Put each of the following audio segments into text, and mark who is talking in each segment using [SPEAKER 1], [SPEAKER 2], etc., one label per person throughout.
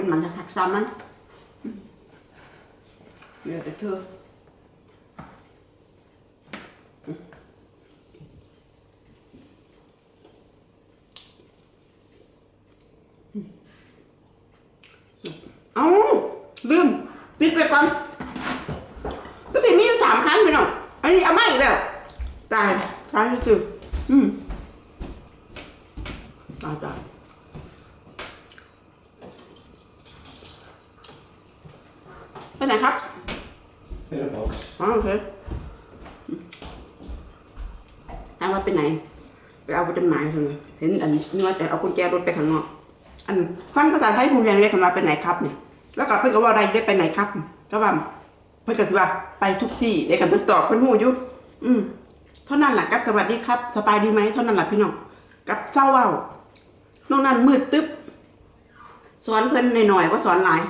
[SPEAKER 1] เป็นมันหักซ้ำมันเหลือแต่เธอเอ้าลืมปิดไปก่อนก็พี่มีอยู่สามครั้งพี่น้องอันนี้เอาไมาอีกแล้วตายตายจริงๆอืมตายตาย ไปไหนครับ
[SPEAKER 2] In a box.
[SPEAKER 1] อ๋อโอเคถามว่าไปไหน ไปเอาจดหมายใช่ไหมเห็นอันนี้ว่าแต่เอากุญแจรถไปข้างนอก อันฟังภาษาไทยผมยังเรียกคำว่าไปไหนครับเนี่ย แล้วก็เพิ่นก็ว่าได้ได้ไปไหนครับ ก็ว่าเพิ่นก็สิว่าไปทุกที่ได้กันเพิ่นตอบเพิ่นหูอยู่อืมเท่านั้นแหละกับสวัสดีครับ สบายดีไหมเท่านั้นแหละพี่น้องกับเศร้าเว้านอกนั้นมืดตึ๊บสอนเพิ่นหน่อยๆว่าสอนหลาย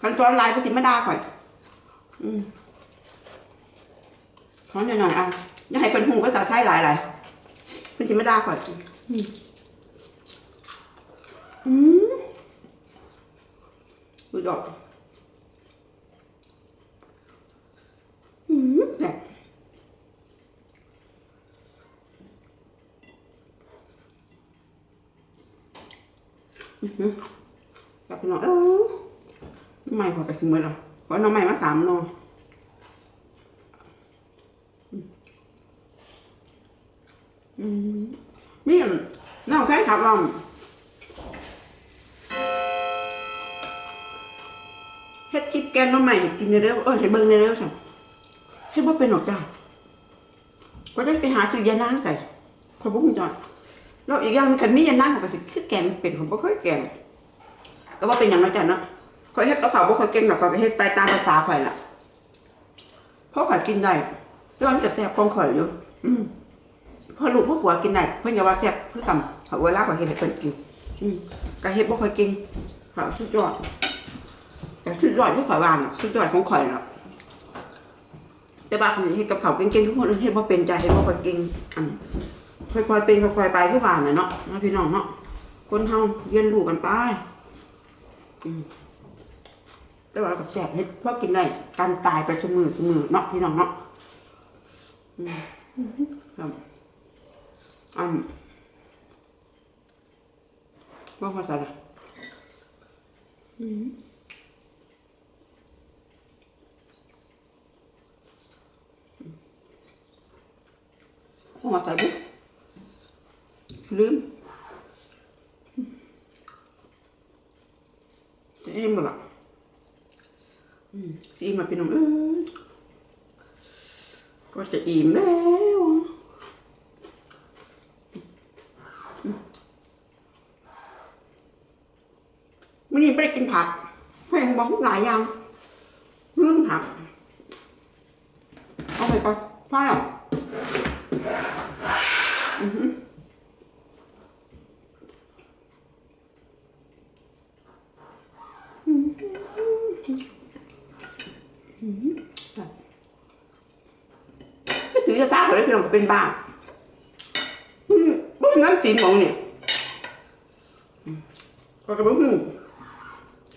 [SPEAKER 1] คันสอนลายเพิ่นสิมาด่าข่อยขอหน่อยๆอะอย่าให้เป็นหูภาษาไทยหลายๆเป็นสิไม่ได้ก่อนอืมอืมดูดอกอืมแบบอือหือกลับไปนอนเออ ไม่พอไปสิเมื่อหรอกเพราะน้องใหม่มาสามโนมีอันน้องแฟนคลับเราเฮ็ดคลิปแกงน้องใหม่กินเร็วเออให้เบิ่งเร็วสั่นเฮ็ดบ่เป็นหรอกจ้าก็ได้ไปหาซื้อยานางใส่คนบ่ฮู้จักแล้วอีกอย่างคันมียานางเขาก็สิคือแกงเป็นผมบ่เคยแกงก็ว่าเป็นหยังเนาะจ้ะเนาะ ข่อยเฮ็ดกับข้าวบ่ค่อยเก่งหรอกข่อยก็เฮ็ดไปตามภาษาข่อยล่ะเพราะข่อยกินได้แล้วมันจะแซ่บของข่อยอยู่อืมพอลูกพวกผัวกินได้เพิ่นอย่าว่าแซ่บคือกันเขาเวลาเขาเฮ็ดให้เพิ่นกิน อืมก็เฮ็ดบ่ค่อยเกินเขาสุดยอดแต่สุดยอดที่ข่อยว่าน่ะสุดยอดของข่อยน่ะแต่บางคนเฮ็ดกับเขาวเก่งๆทุกคนเฮ็ดบ่เป็นใจเฮ็ดบ่ค่อยเก่งอันค่อยๆเป็นค่อยๆไปคือว่าน่ะเนาะนะพี่น้องเนาะคนเฮาเรียนรู้กันไปอืม แต่ว่าก็แซ่บเฮ็ดพอกินได้การตายไปเสมอเสมอเนาะพี่น้องเนาะอืมครับอันว่าภาษาอะไรว่าภาษาดิลืมจะอิ่มแล้วล่ะอื มจะอิ่มมาเป็นน้องเอ้ยก็จะอิ่มแล้ววันนี้ไม่ได้กินผักแม่งบอกหลายอย่างเรื่องผักเอาไปก่อนพ่อหรออือหืออือหืออือหือ ไม่ถือจะตาเขาได้เป็นของเป็นบ้าอืมเพราะฉะนั้นสีนของเนี่ยอืมก็กระเบื้อง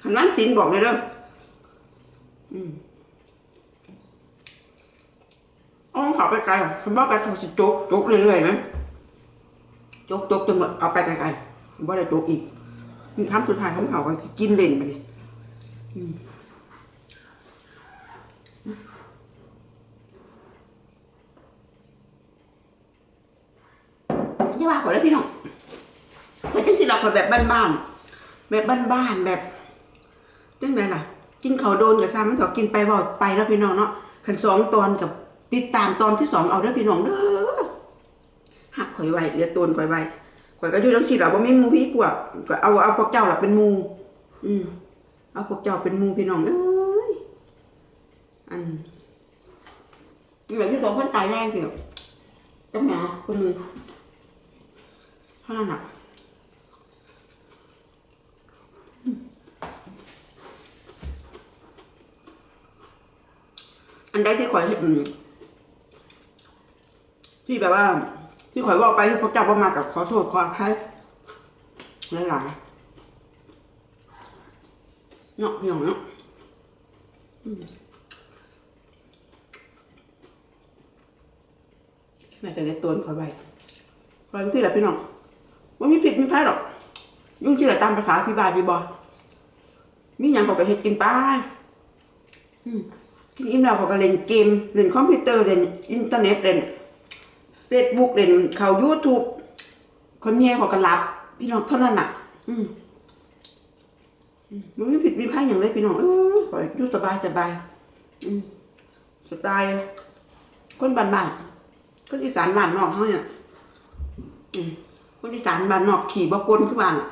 [SPEAKER 1] คำนั้นจีนบอกเลยเด้ออืมเอ้อเขาไปไกลคำว่าไปเขาจะจกจกเรื่อยๆนะโจกจกจนหมดเอาไปไกลๆว่าได้จกอีกนี่คำสุดท้ายของเขาก็กินเล่นไปเลยอืม จะว่าขอได้พี่น้องมันจะสิเราขอแบบบ้านๆ แบบบ้านๆ แบบจังไงล่ะ กินเขาวโดนกับซ้ำมันก็กินไปบ่ไปแล้วพี่น้องเนาะขันสองตอนกับติดตามตอนที่สองเอาเด้อพี่น้องเด้อหักข่อยไว้เหลือตนข่อยไว้ข่อยก็อยู่ทั้งสีเราบ่มีมูพี่พวกก็เอาเอาพวกเจ้าหลักเป็นมู อืมเอาพวกเจ้าเป็นมูพี่น้องเอ้ย อันนี่แหละที่สองคนตายแรงเดียวก็หมาก็มือเท่านั้นน่ะอันใดที่ข่อยที่แบบว่า ที่ข่อยว่าไปที่พระเจ้าประมากับขอโทษขออภัยหลายๆเนาะพี่น้องเนาะ อืมแม่จะได้ตัวคอยไว้คอยที่แหละพี่น้องว่ามีผิดมีพลาดหรอก ยุ่งที่แหละตามภาษาพี่บายพี่บอยมีอย่างก็ไปเฮ็ดกินป้ากินอิ่มแล้วเขาก็เล่นเกมเล่นคอมพิวเตอร์เล่นอินเทอร์เน็ตเล่นเฟซบุ๊กเล่นเขายูทูบคนเมียเขาก็หลับ พี่น้องเท่านั้นน่ะ อืมมันไม่ผิดมีไพ่อย่างไรพี่น้องเออขอยอยู่สบายสบายสไตล์คนบ้านๆ คนอีสานบ้านนอกเขาเนี่ยคนอีสานบ้านนอกขี่บกลคือบ้านอะ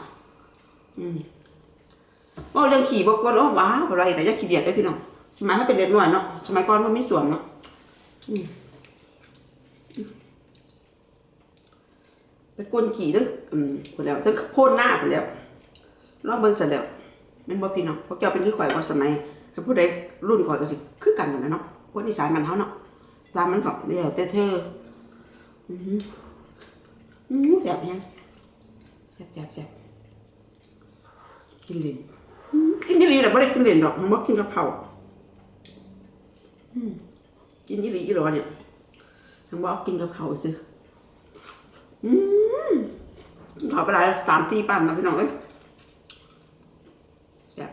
[SPEAKER 1] อืมโอ้เรื่องขี่บกลโอ้ว้าวอะไรแต่ยากขี่เดียดได้พี่น้องสมัยถ้าเป็นเด็กหน้อยเนาะสมัยก่อนมันไม่สวมเนาะอืมไปกลขี่ตั้งอืมคนแล้วตั้งโค่นหน้าไปแล้วรอบเบิ่งเสร็จแล้วมันบ่พี่น้องพวกเจ้าเป็นที่ข่อยว่าสมัยถ้าผู้ใดรุ่นข่อยก็สิคือกันนั่นแหละเนาะคนอีสานมันเฮาเนาะตามมันก็เดี๋ยวแต่เธอ อือหืออือแซ่บแฮงแซ่บแซ่บแซ่บกินเหรนกินยี่หลีแต่ไม่ได้กินเหรนหรอกมันบอกกินกะเพราอืมกินยี่หลีอีหรอเนี่ยทั้งบอกกินกะเพราซื้ออืมขอไปหลายสามสี่ปั่นนะพี่น้องเอ้ยแซ่บ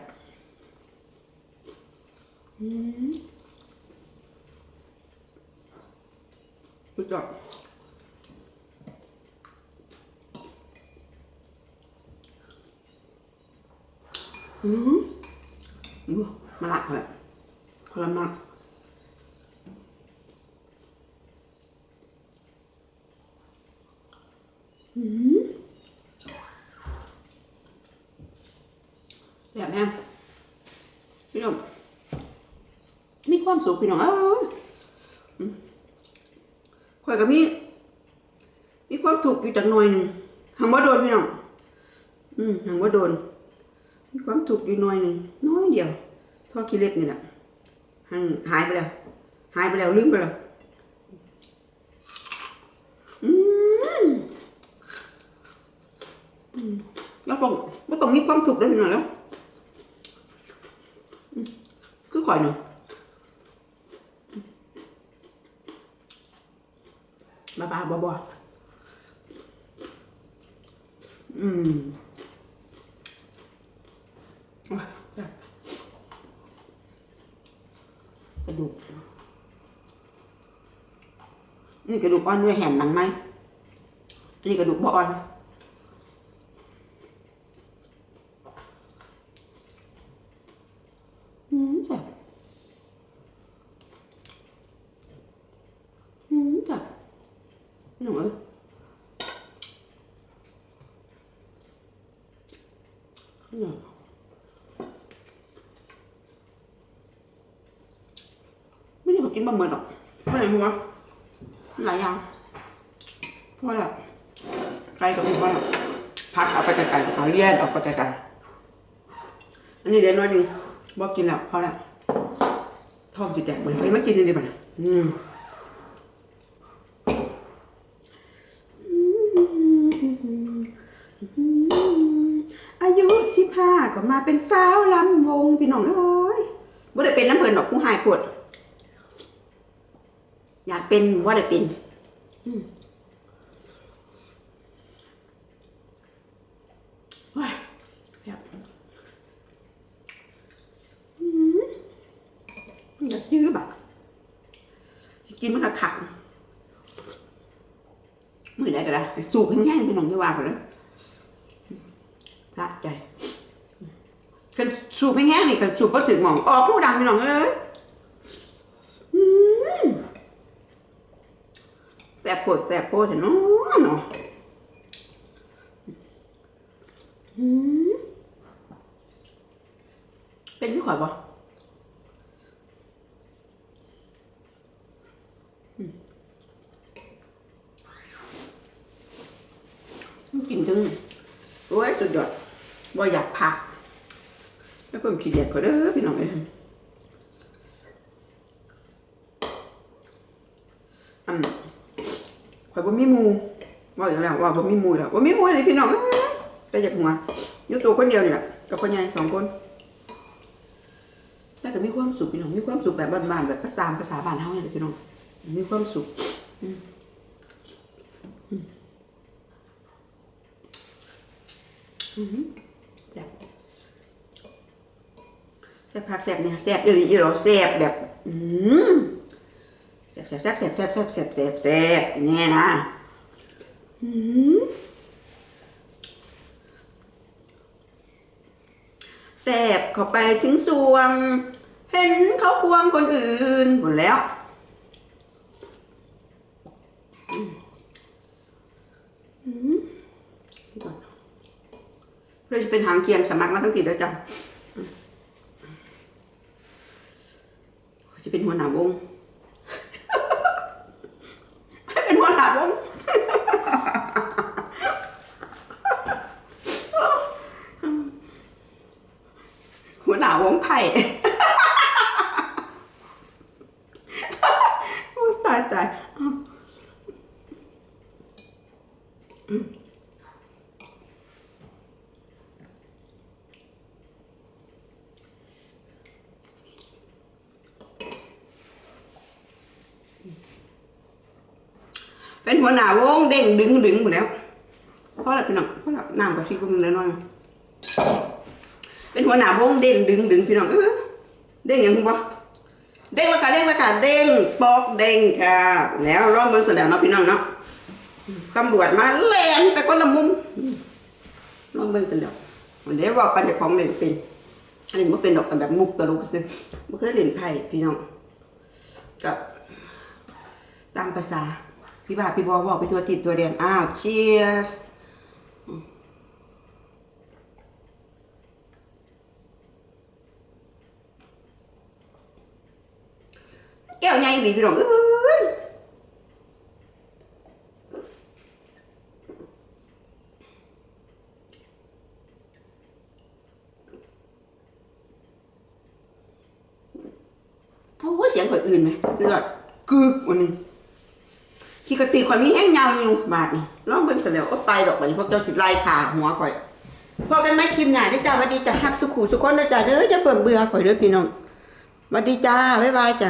[SPEAKER 1] อืมสุดยอด อืมมาละเลยคนละมากอืมแซ่บแห้งพี่น้องมีความสุขพี่น้องเอ้ยข่อยก็มีมีความถูกอยู่จักหน่อยหนึ่งหังว่าโดนพี่น้อง อืมหังว่าโดน มีความถูกข์อยู่หน้อยหนึ่งน้อยเดียวเท่อขี้เล็บนี่แหละหายหายไปแล้ว หายไปแล้วลืมไปแล้วอืมอืมแล้วต้องไม่ต้องมีความถูกข์ได้หน่อยแล้วอืมคือข่อยหนึ่งบ้าบ้าบอบออืม กระดูก นี่กระดูกอ่อนเนื้อแหนหนังไหมนี่กระดูกบ่อ่อนอืมจ้ะอืมจ้ะนี่หนูเอ้ยนี่ ไม่ได้ขอ กินบะหมี่หรอกเพราะอะไรรู้ปะหลายอย่างเพราะอะไรไก่กับหมูบ้านพักเอาไปไกลๆเอาเลี่ยนออกไปไกลๆอันนี้เดี๋ยวน้อยนึงบอกกินแล้วพอแล้วท้องจิแตกเหมือนเคยไม่กินเลยดิบันอืมอายุสิบห้าก็มาเป็นสาวลำวงพี่น้องเอ้ยบ่ได้เป็นน้ำเพลินดอกผู้หายปวด เป็นว่าได้เป็นอืมว้ายครับอืมอยากยื้อแบบกินมันก็ขังมือไหนก็ได้สูบแห้งๆพี่น้องจะว่าไปเลยสะใจกันสูบแห้งๆนี่กันสูบก็ถึงหมองออกผู้ดังพี่น้องเอ้ย แสบ ปวดแสบปวดเห็นเนาะเนาะเป็นที่ข่อยบ่อืมกินถึงโอ้ยสุดยอดบ่อยากพักแล้วเพิ่มขี้เดียดก็เด้อพี่น้องเอ้ยอัน ข่อยบ่มีหมูว่าอย่างแล้วว่าบ่มีหมูแล้วบ่มีหมูเลยพี่น้องไปจากหัวอยู่ตัวคนเดียวนี่แหละกับคนใหญ่สองคนแต่ก็มีความสุขพี่น้องมีความสุขแบบบ้านๆแบบตามภาษาบ้านเฮาเนี่ยพี่น้องมีความสุขแซ่บแซ่บผักแซ่บเนี่ยแซ่บอีหลีอีหรอแซ่บแบบ อืม แซ่บแซ่บแซ่บแซ่บแซ่บแซ่บแซ่บแซ่บแซ่บเนี่ยนะแซ่บเข้าไปถึงสวง เห็นเขาควงคนอื่นหมดแล้วเราจะเป็นหางเกียงสมัครมาทั้งปีแล้วจ้ะอืมจะเป็นหัวหน้าวง เป็นหัวหน้าวง หัวหน้าวงไผ่โอ้ตายตายเป็นหัวหน้าวงเด้งดึงดึงหมดแล้วเพราะอะไรพี่น้องเพราะน้ำกับซีกุ้งแล้วน้อย เป็นหัวหน้าวงเด้งดึงดึงพี่น้องเออเด้งยังคุณปะเด้งแล้วค่ะเด้งแล้วค่ะเด้งปอกเด้งค่ะแล้วร้องเบิ่งเสร็จแล้วเนาะพี่น้องเนาะตำรวจมาแลนไปคนละมุมร้องเบิ่งเสร็จแล้วเดี๋ยวบอกปันจะของเล่นเป็นอันนี้มันเป็นดอกกันแบบมุกตลกซื้อมันเคยเล่นไพ่พี่น้องกับตามภาษาพี่บ่าพี่บอบอกไปตัวติดตัวเดียนอ้าว cheers แก้วใหญ่ดีพี่น้องเอ้ยโอ้เสียงข่อยอื่นไหมเลือดกึกวันนี้ขี้กระตีข่อยมีแห้งยาวยิวบาทนี่ลองเบิ่งเสร็จแล้วก็ไปดอกบัดนี้พวกเจ้าสิไล่ขาหัวข่อยพอกันไหมคลิปหน้าได้จ้าวัสดีจ้าฮักสุขูสุขคนนะจ้าเด้อจะเปิ่มเบื่อข่อยเด้อพี่น้องวัสดีจ้าบ๊ายบายจ้า